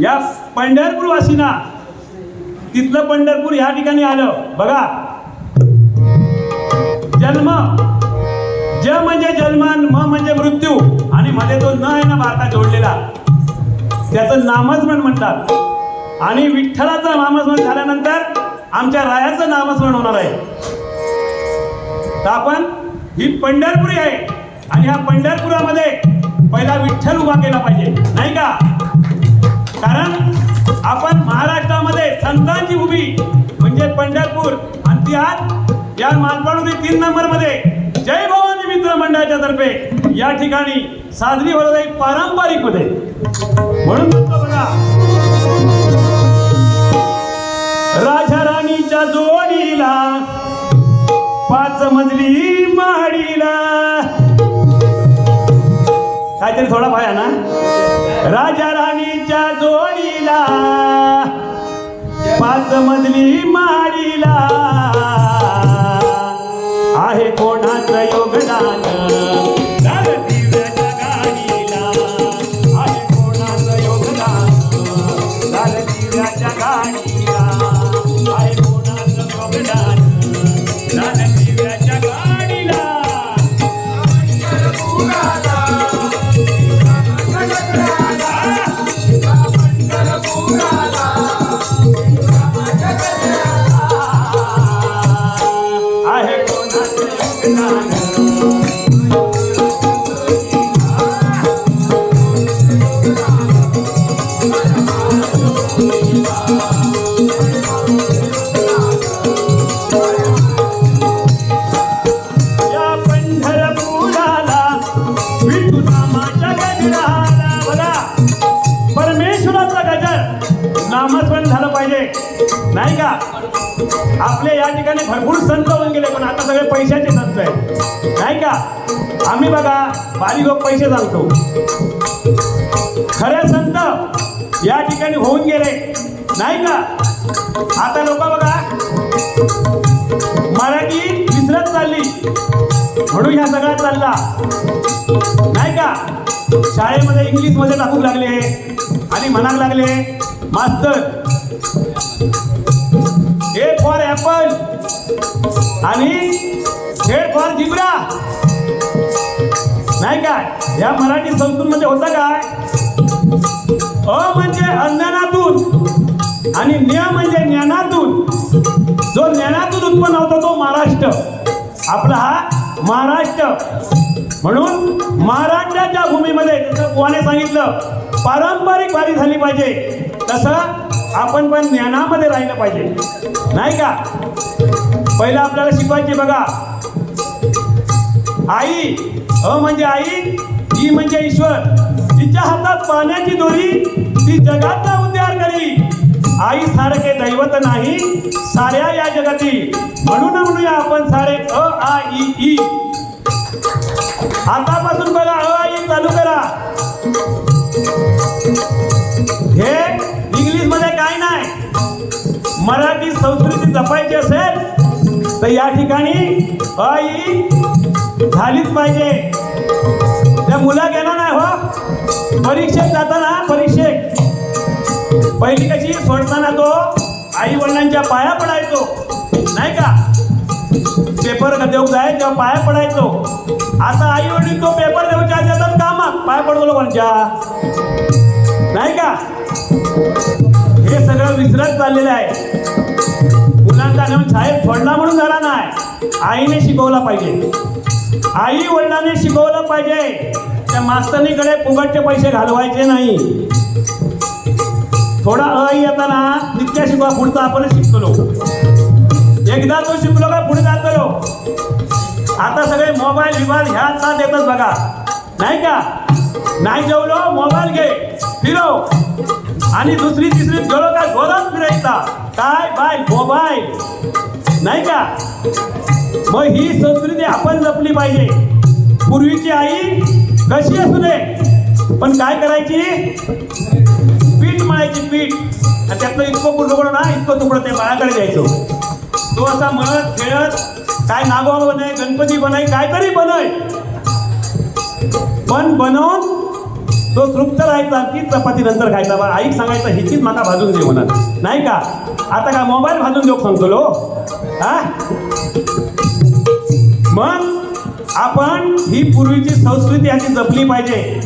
या पंढरपूरवासींना तिथलं पंढरपूर या ठिकाणी आलं. बघा. जन्म. ज म्हणजे जन्मान म म्हणजे मृत्यू. आणि मध्ये तो न आहे ना भारतात जोडलेला. त्याचं नामस्मरण म्हणतात. आणि विठ्ठलाचं नामस्मरण झाल्यानंतर आमच्या रायाचं नामस्मरण होणार आहे. तर आपण ही पंढरपुरी आहे. आणि ह्या पंढरपुरामध्ये पहिला विठ्ठल उभा केला पाहिजे. नाही का? कारण आपण महाराष्ट्रामध्ये संतांची भूमी म्हणजे पंढरपूर आणि ती आज या मालपाडुरी तीन नंबरमध्ये जय भवानी मित्र मंडळाच्या तर्फे या ठिकाणी साजरी होत आहे पारंपरिकमध्ये म्हणून म्हणतो बघा राजा राणीच्या जोडीला पाच मजली माडीला काहीतरी थोडा पाया ना. राजा राणीच्या जोडीला पाच मजली माडीला. आहे कोणाचं योगदान? ठिकाणी भरपूर संत होऊन गेले पण आता सगळे पैशाचे संत आहेत. नाही का? आम्ही बघा बारी लोक पैसे चालतो. खरे संत या ठिकाणी होऊन गेले. नाही का? आता लोक बघा मराठी विसरत चालली. म्हणून ह्या सगळा चालला. नाही का? शाळेमध्ये इंग्लिशमध्ये टाकू लागले. आणि म्हणायला लागले मास्तर ए फॉर ऍपल आणि झेड फॉर जिब्रा नाही काय या मराठी संस्कृतमध्ये होतं काय? अ म्हणजे अज्ञानातून आणि ज्ञ म्हणजे ज्ञानातून. जो ज्ञानातून उत्पन्न होता तो महाराष्ट्र. आपला हा महाराष्ट्र. म्हणून महाराष्ट्राच्या भूमीमध्ये जसं कोणाने सांगितलं पारंपरिक वारी झाली पाहिजे. तसं आपण पण ज्ञानामध्ये राहिलं पाहिजे. नाही का? पहिलं आपल्याला शिकवायचे बघा. आई अ म्हणजे आई ई म्हणजे ईश्वर. तिच्या हातात पाण्याची दोरी ती जगाचा उद्धार करी. आई सारखे दैवत नाही साऱ्या या जगातील म्हणून म्हणूया आपण सारे अ आ ई ई. आतापासून संस्कृती जपायची असेल तर या ठिकाणी आई झालीच पाहिजे. त्या मुलं गेला नाही हो. परीक्षेत जाताना परीक्षेत. पहिली कशी सोडताना तो आई वडिलांच्या पाया पडायचो. नाही का? पेपर देऊ जाय तेव्हा पाया पडायचो. आता आई वडील तो पेपर देऊच्या देतात कामात पाया पडतो लोकांच्या. नाही का? हे सगळं विसरत चाललेलं आहे. मुलांचा नेऊन शाळेत फोडला म्हणून झाला नाही. आईने शिकवला पाहिजे. आई वडिलांनी शिकवलं पाहिजे. त्या मास्तरणीकडे फुकटचे पैसे घालवायचे नाही. थोडा अई येताना नित्या शिकवा पुढचा आपण शिकतो एकदा तो शिकलो का पुढे जातलो आता सगळे मोबाईल विभाग ह्या साथ येतात बघा. नाही का? नाही जेवलो मोबाईल घे. फिरो. आणि दुसरी तिसरी गेलो का जोरात फिरायचा? काय बाय मोबाईल नाही का? मग ही संस्कृती आपण जपली पाहिजे. पूर्वीची आई कशी असू दे? पण काय करायची? पीठ मळायची पीठ. आणि त्यातलं इतकं तुकडं ना इतकं तुकडं ते बाळाकडे द्यायचो. तो असा म्हणत खेळत काय नागवा बनाय गणपती बनाय काहीतरी बनाय. पण बनवून तो तृप्त राहायचा तीच चपाती नंतर खायचा. बा आईक सांगायचं हिचीच माका भाजून दे म्हणत. नाही का? आता का मोबाईल भाजून देऊ सांगतो लो. हा? मग आपण ही पूर्वीची संस्कृती याची जपली पाहिजे.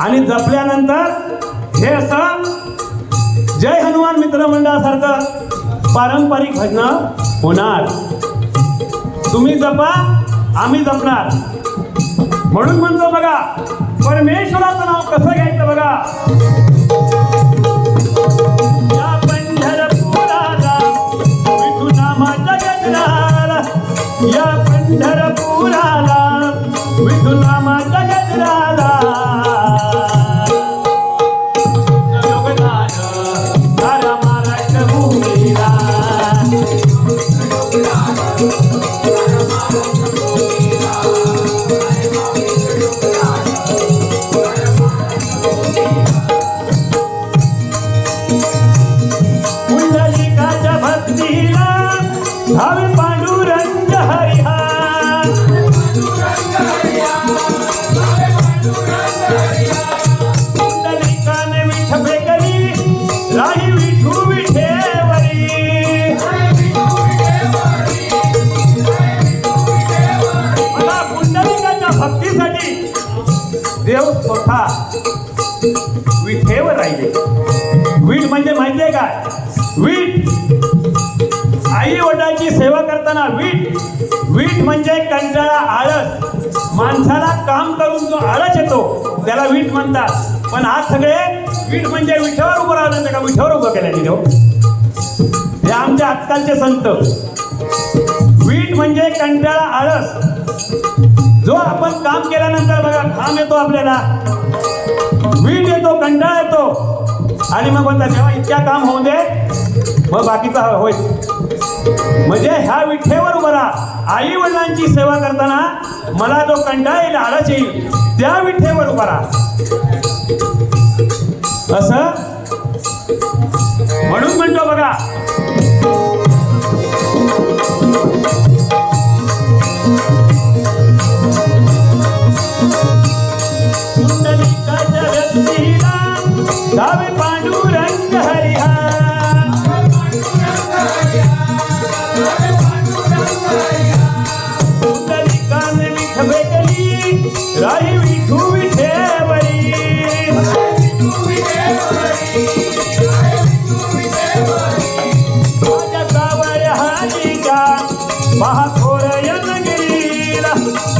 आणि जपल्यानंतर हे असं जय हनुमान मित्रमंडळासारखं पारंपरिक भजनं होणार. तुम्ही जपा आम्ही जपणार. म्हणून म्हणतो बघा परमेश्वराचं नाव कसं घ्यायचं बघा? या पंढरपुराला विठुला भावे करताना वीट वीट म्हणजे कंटाळा आळस. माणसाला काम करून जो आळस येतो त्याला वीट म्हणतात. पण आज सगळे वीट म्हणजे विठावर उभं राहिलं का? विठावर उभं केलं तिथे. हे आमच्या आजकालचे संत. वीट म्हणजे कंटाळा आळस. जो आपण काम केल्यानंतर बघा काम येतो आपल्याला. वीट येतो कंटाळा येतो. आणि मग म्हणतात जेव्हा इतक्या काम होऊ दे. मग बाकीचा होईल. म्हणजे ह्या विठ्ठेवर उभं राहा. आई वडिलांची सेवा करताना मला जो कंटाळ येईल आळस येईल त्या विठ्ठेवर उभा राहा. असं? म्हणून म्हणतो बघा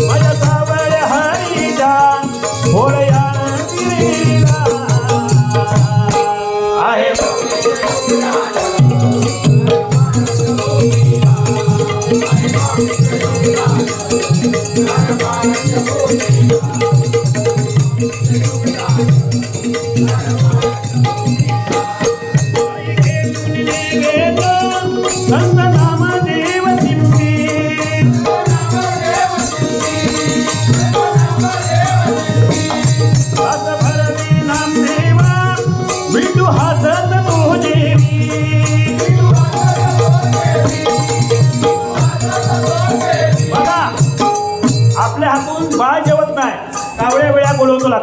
Vaya,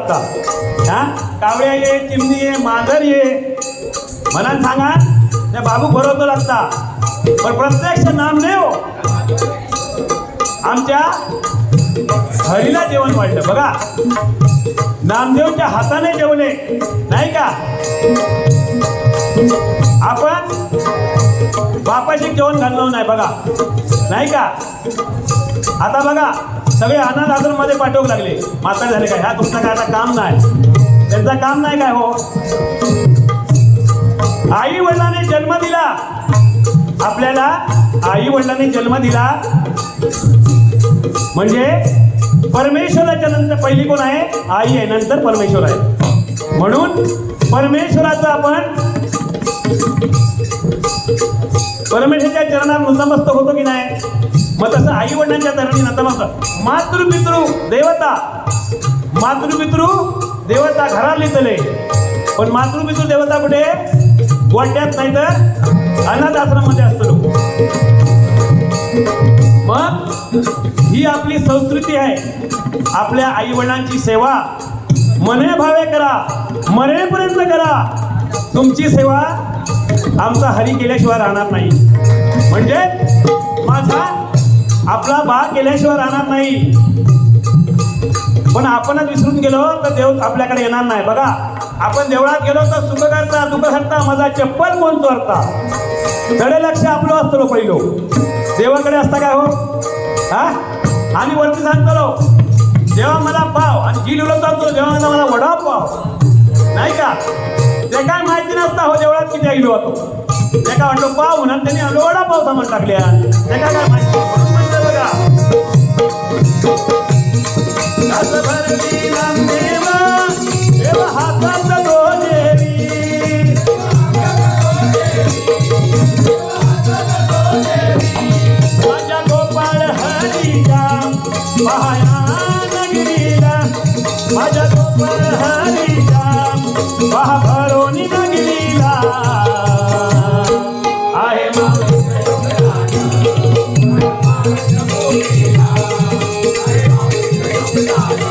बोलवतो हा? कावळ्या ये चिमणी ये मांजर ये मला सांगा त्या बाबू भरवतो लागता. पण प्रत्यक्ष नामदेव हो. आमच्या हरीला जेवण वाढलं. बघा. नामदेवच्या हाताने जेवले. नाही का? आपण बापाशी जेवण घालणार नाही बघा. नाही का? आता बघा. सगळे अनाथ आश्रममध्ये पाठवू लागले. म्हातारे झाले काय? ह्या तुमचं काय काम नाही. त्यांचा काम नाही काय हो? आई वडिलांनी जन्म दिला. आपल्याला आई वडिलांनी जन्म दिला. म्हणजे परमेश्वराच्या नंतर पहिली कोण आहे? आई आहे नंतर परमेश्वर आहे. म्हणून परमेश्वराचं आपण परमेश्वरच्या चरणात नतमस्त होतो की नाही? मग तसं आई वडिलांच्या चरणी नतमस्त मातृपितृ देवता मातृपितृ देवता घरात लिहितले. पण मातृपितृ देवता कुठे? वाट्यात नाही तर अनाथ आश्रमामध्ये असतो मग ही आपली संस्कृती आहे. आपल्या आई वडिलांची सेवा मने भावे करा मरेपर्यंत करा. तुमची सेवा आमचा हरी केल्याशिवाय राहणार नाही. म्हणजे माझा आपला बाळ केल्याशिवाय राहणार नाही. पण आपणच विसरून गेलो तर देव आपल्याकडे येणार नाही. बघा आपण देवळात गेलो तर सुख करता दुःख करता माझा चप्पल कोण चोरता? धडे लक्ष आपलं असतो पहिलो देवाकडे असता काय हो? हा? आणि वरती सांगतो. जेव्हा मला पाव. आणि जी लिहिलं जातो जेव्हा मला मला वडा पाव. नाही का? ते काय माहिती हो देवळात किती गेलो होतो ते काय म्हणतो पाव म्हणून त्यांनी आलो वडा पाव सामान टाकल्या ते काय काय म्हणतो बघा. देवा हातात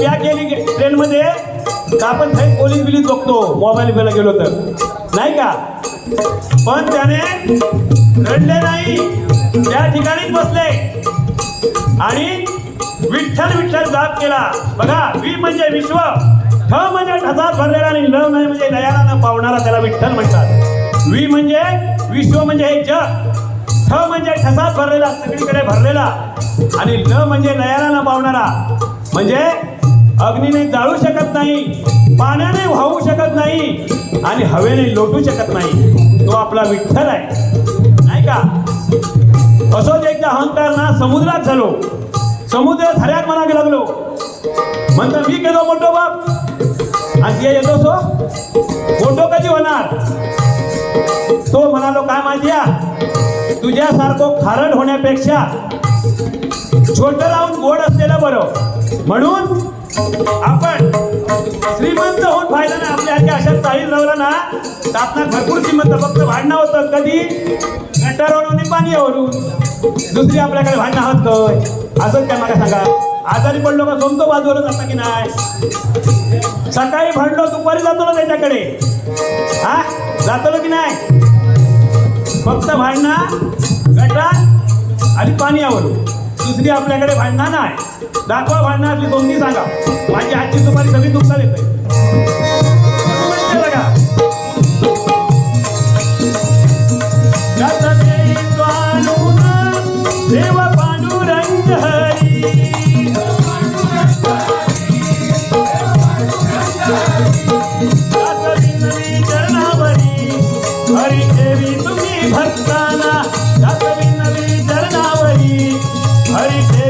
बॅग गेली ट्रेनमध्ये तर आपण काही पोलीस बिलीस बघतो. मोबाईल बिला गेलो तर. नाही का? पण त्याने रडले नाही. त्या ठिकाणीच बसले. आणि विठ्ठल विठ्ठल जाप केला. बघा वि म्हणजे विश्व ठ म्हणजे ठसात भरलेला आणि ल म्हणजे लयाला न पावणारा त्याला विठ्ठल म्हणतात. वि म्हणजे विश्व म्हणजे हे जग. ठ म्हणजे ठसात भरलेला सगळीकडे भरलेला. आणि ल म्हणजे लयाला न पावणारा. म्हणजे अग्नीने जाळू शकत नाही पाण्याने वाहू शकत नाही आणि हवेने लोटू शकत नाही. तो आपला विठ्ठल आहे. नाही का? असोच एकदा अहंकार ना समुद्रात झालो. समुद्र झऱ्यात म्हणावे लागलो. म्हणतो मी गेलो मोठो बाप. आणि ते येतो सो. मोठो कधी होणार? तो म्हणालो काय माझ्या तुझ्यासारखं खारट होण्यापेक्षा छोटं लावून गोड असलेलं बरं. म्हणून आपण श्रीमंत होऊन फायदा नाही आपल्या ह्याच्या अशा चाळीस लावला ना तर आपला भरपूर श्रीमंत फक्त भांडणं होतं कधी? गटारवरून आणि पाण्यावरून दुसरी आपल्याकडे भांडणं होत काय असंच काय मला सांगा. आजारी पडलो का सोमतो बाजूला जाता की नाही? सकाळी भांडलो दुपारी जातो ना त्याच्याकडे. हा? जातो की नाही? फक्त भांडणं गटार आणि पाणी आवडू दुसरी आपल्याकडे भांडणं नाही. दाखवा भांडणं असली दोन्ही सांगा माझी आजची सुपारी सगळी तुमचा देते